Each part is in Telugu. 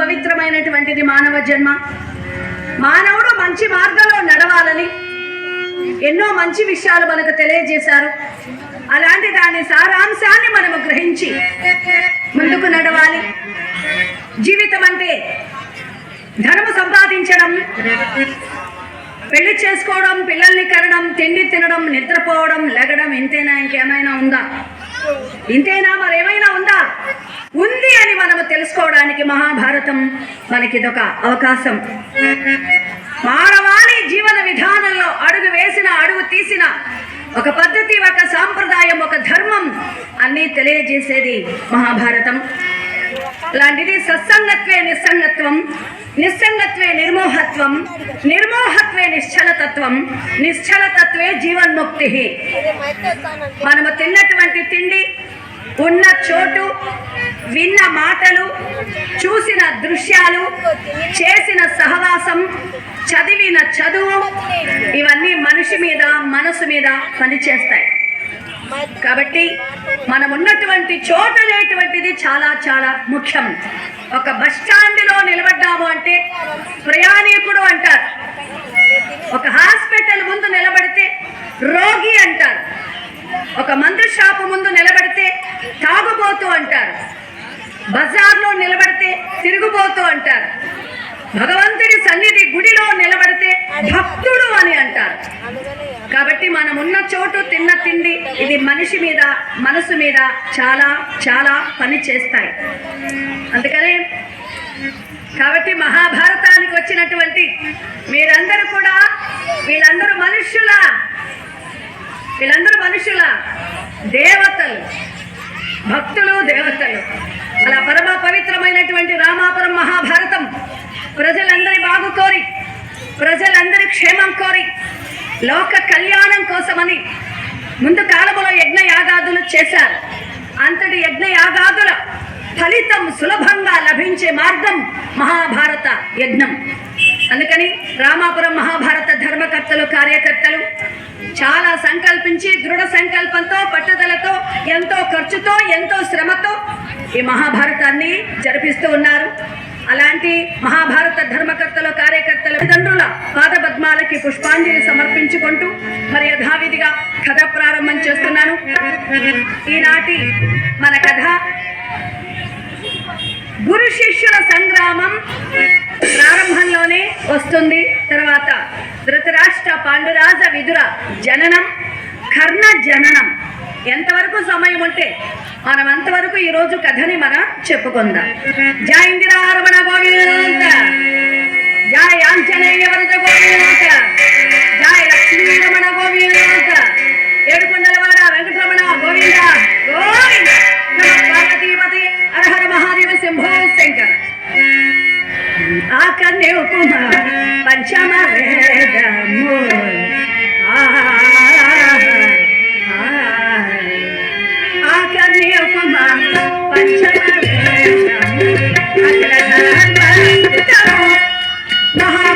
పవిత్రమైనటువంటిది మానవ జన్మ. మానవుడు మంచి మార్గంలో నడవాలని ఎన్నో మంచి విషయాలు మనకు తెలియజేశారు. అలాంటి దాని సారాంశాన్ని మనము గ్రహించి ముందుకు నడవాలి. జీవితం అంటే ధనము సంపాదించడం పెళ్ళి చేసుకోవడం పిల్లల్ని కనడం తిండి తినడం నిద్రపోవడం లెగడం ఇంతేనా ఇంకేమైనా ఉందా? ఇంతేనా మరేమైనా ఉందా ఉంది అని మనము తెలుసుకోవడానికి మహాభారతం మనకిదొక అవకాశం. మానవాళి జీవన విధానంలో అడుగు వేసిన అడుగు తీసిన ఒక పద్ధతి ఒక సాంప్రదాయం ఒక ధర్మం అన్నీ తెలియజేసేది మహాభారతం. లాంటిది సత్సంగత్వే నిస్సంగత్వం నిస్సంగత్వే నిర్మోహత్వం నిర్మోహత్వే నిశ్చలతత్వం నిశ్చలతత్వే జీవన్ముక్తి మనము తిన్నటువంటి తిండి ఉన్న చోటు విన్న మాటలు చూసిన దృశ్యాలు చేసిన సహవాసం చదివిన చదువు ఇవన్నీ మనిషి మీద మనసు మీద పనిచేస్తాయి. కాబట్టి మనం ఉన్నటువంటి చోటు అనేటువంటిది చాలా చాలా ముఖ్యం. ఒక బస్ స్టాండ్లో నిలబడ్డాము అంటే ప్రయాణికుడు అంటారు. ఒక హాస్పిటల్ ముందు నిలబడితే రోగి అంటారు. ఒక మందు షాపు ముందు నిలబడితే తాగుబోతూ అంటారు. బజార్లో నిలబడితే తిరుగుబోతూ అంటారు. భగవంతుడి సన్నిధి గుడిలో నిలబడితే భక్తుడు అని అంటారు. కాబట్టి మనం ఉన్న చోటు తిన్న తిండి ఇది మనిషి మీద మనసు మీద చాలా చాలా పని చేస్తాయి. అందుకనే కాబట్టి మహాభారతానికి వచ్చినటువంటి మీరందరూ కూడా వీళ్ళందరూ మనుష్యుల. వీళ్ళందరూ మనుషుల? దేవతలు. భక్తులు దేవతలు. అలా పరమ పవిత్రమైనటువంటి రామాపురం మహాభారతం ప్రజలందరి బాగు కోరి ప్రజలందరి క్షేమం కోరి లోక కళ్యాణం కోసమని ముందు కాలంలో యజ్ఞ యాగాదులు చేశారు. అంతటి యజ్ఞ యాగాదుల ఫలితం సులభంగా లభించే మార్గం మహాభారత యజ్ఞం. అందుకని రామాపురం మహాభారత ధర్మకర్తలు కార్యకర్తలు చాలా సంకల్పించి దృఢ సంకల్పంతో పట్టుదలతో ఎంతో ఖర్చుతో ఎంతో శ్రమతో ఈ మహాభారతాన్ని జరిపిస్తూ ఉన్నారు. అలాంటి మహాభారత ధర్మకర్తలు కార్యకర్తల తల్లిదండ్రుల పాదపద్మాలకి పుష్పాంజలి సమర్పించుకుంటూ మరి యథావిధిగా కథ ప్రారంభం చేస్తున్నాను. ఈనాటి మన కథ గురు శిష్యుల సంగ్రామం ప్రారంభంలోనే వస్తుంది. తర్వాత ధృతరాష్ట్ర పాండురాజ విదుర జననం కర్ణ జననం. ఎంతవరకు సమయం ఉంటే మనం అంతవరకు ఈ రోజు కథని మనం చెప్పుకుందాం. జై ఇందిరారమణ గోవింద. జై ఆంజనేయ వరద గోవింద.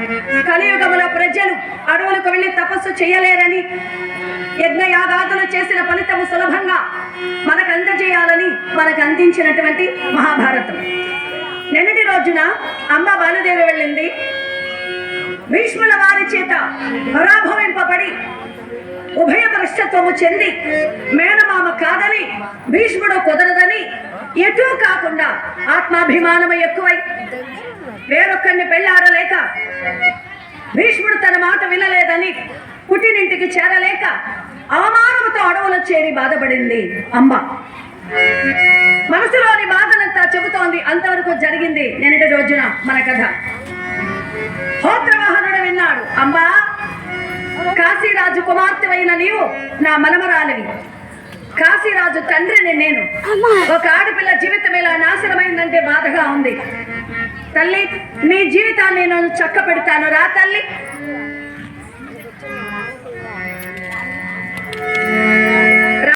కోసం ప్రజలు అడవులకు వెళ్ళి తపస్సు చేయలేరని యజ్ఞయాగాదులు చేసిన ఫలితము సులభంగా మనకు అందజేయాలని మనకు అందించినటువంటి మహాభారతం. నిన్నటి రోజున అమ్మ బాలుదేవి వెళ్ళింది. భీష్ముల వారి చేత పరాభవింపబడి ఉభయ భ్రష్టత్వము చెంది మేనమామ కాదని భీష్ముడు కుదరదని ఎటూ కాకుండా ఆత్మాభిమానము ఎక్కువై వేరొక్కరిని పెళ్ళాడలేక భీష్ముడు తన మాట వినలేదని పుట్టినింటికి చేరలేక అవమానముతో అడవులు చేరి బాధపడింది అమ్మ మనసులోని బాధనంతా చెబుతోంది. అంతవరకు జరిగింది నిన్నటి రోజున మన కథ. హోత్రవాహనుడు విన్నాడు అమ్మా కాశీరాజు కుమార్తెవైన నీవు నా మనమరాలివి. కాశీరాజు తండ్రిని నేను. ఒక ఆడపిల్ల జీవితం ఇలా నాశనమైందంటే బాధగా ఉంది. తల్లి నీ జీవితాన్ని నేను చక్క పెడతాను రా తల్లి.